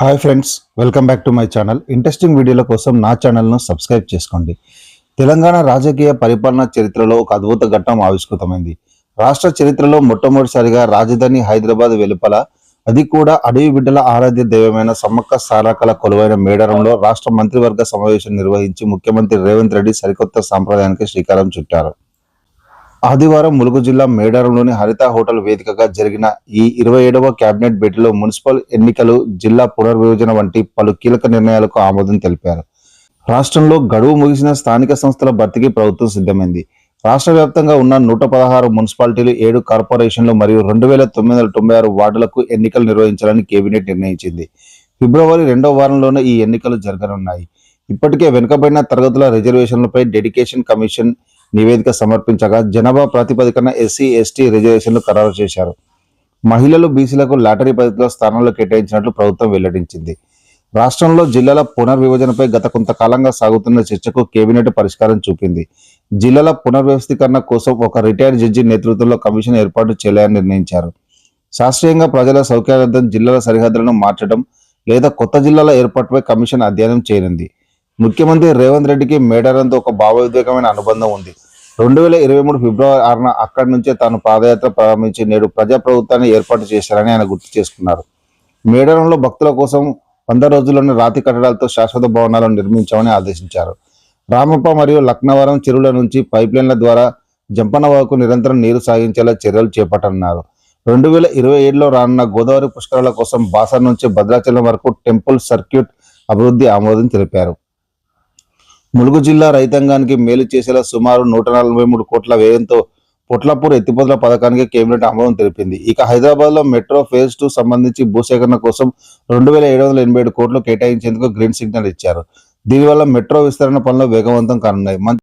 Hi friends welcome back to my channel interesting వీడియోల కోసం నా ఛానల్ను సబ్స్క్రైబ్ చేసుకోండి. తెలంగాణ రాజకీయ పరిపాలన చరిత్రలో ఒక అద్భుత ఘట్టం ఆవిష్కృతమైంది. రాష్ట్ర చరిత్రలో మొట్టమొదటిసారిగా రాజధాని హైదరాబాద్ వెలుపల అది కూడా అడవి బిడ్డల ఆరాధ్య దైవమైన సమ్మక్క సారాకల కొలువైన మేడారంలో రాష్ట్ర మంత్రివర్గ సమావేశం నిర్వహించి ముఖ్యమంత్రి రేవంత్ రెడ్డి సరికొత్త సాంప్రదాయానికి శ్రీకారం చుట్టారు. ఆదివారం ములుగు జిల్లా మేడారంలోని హరిత హోటల్ వేదికగా జరిగిన ఈ ఇరవై ఏడవ కేబినెట్ భేటీలో మున్సిపల్ ఎన్నికలు జిల్లా పునర్విభజన వంటి పలు కీలక నిర్ణయాలకు ఆమోదం తెలిపారు. రాష్ట్రంలో గడువు ముగిసిన స్థానిక సంస్థల భర్తీకి ప్రభుత్వం సిద్ధమైంది. రాష్ట్ర వ్యాప్తంగా ఉన్న నూట పదహారు మున్సిపాలిటీలు ఏడు కార్పొరేషన్లు మరియు రెండు వేల తొమ్మిది వందల తొంభై ఆరు వార్డులకు ఎన్నికలు నిర్వహించాలని కేబినెట్ నిర్ణయించింది. ఫిబ్రవరి రెండవ వారంలోనే ఈ ఎన్నికలు జరగనున్నాయి. ఇప్పటికే వెనుకబడిన తరగతుల రిజర్వేషన్లపై డెడికేషన్ కమిషన్ నివేదిక సమర్పించగా జనాభా ప్రాతిపదికన ఎస్సీ ఎస్టీ రిజర్వేషన్లు ఖరారు చేశారు. మహిళలు బీసీలకు లాటరీ పద్ధతిలో స్థానాలు కేటాయించినట్లు ప్రభుత్వం వెల్లడించింది. రాష్ట్రంలో జిల్లాల పునర్విభజనపై గత కొంతకాలంగా సాగుతున్న చర్చకు కేబినెట్ పరిష్కారం చూపింది. జిల్లాల పునర్వ్యవస్థీకరణ కోసం ఒక రిటైర్డ్ జడ్జి నేతృత్వంలో కమిషన్ ఏర్పాటు చేయాలని నిర్ణయించారు. శాస్త్రీయంగా ప్రజల సౌకర్యార్థం జిల్లాల సరిహద్దులను మార్చడం లేదా కొత్త జిల్లాల ఏర్పాటుపై కమిషన్ అధ్యయనం చేయనుంది. ముఖ్యమంత్రి రేవంత్ రెడ్డికి మేడారంతో ఒక భావోద్వేగమైన అనుబంధం ఉంది. రెండు వేల ఇరవై మూడు ఫిబ్రవరి ఆరున అక్కడి నుంచే తాను పాదయాత్ర ప్రారంభించి నేడు ప్రజాప్రభుత్వాన్ని ఏర్పాటు చేశారని ఆయన గుర్తు చేసుకున్నారు. మేడారంలో భక్తుల కోసం వంద రోజుల్లోనే రాతి కట్టడాలతో శాశ్వత భవనాలను నిర్మించామని ఆదేశించారు. రామప్ప మరియు లక్నవరం చెరువుల నుంచి పైప్లైన్ల ద్వారా జంపన వరకు నిరంతరం నీరు సాగించేలా చర్యలు చేపట్టనున్నారు. రెండు వేల ఇరవై ఏడులో రానున్న గోదావరి పుష్కరాల కోసం బాసర్ నుంచి భద్రాచలం వరకు టెంపుల్ సర్క్యూట్ అభివృద్ధి ఆమోదం తెలిపారు. ములుగు జిల్లా రైతాంగానికి మేలు చేసేలా సుమారు నూట నలభై మూడు కోట్ల వ్యయంతో పొట్లపూర్ ఎత్తిపోతల పథకానికి కేబినెట్ ఆమోదం తెలిపింది. ఇక హైదరాబాద్లో మెట్రో ఫేజ్ టూ సంబంధించి భూసేకరణ కోసం రెండు వేల ఏడు వందల ఎనభై ఏడు కోట్లు కేటాయించేందుకు గ్రీన్ సిగ్నల్ ఇచ్చారు. దీనివల్ల మెట్రో విస్తరణ పనులు వేగవంతం కానున్నాయి. మం-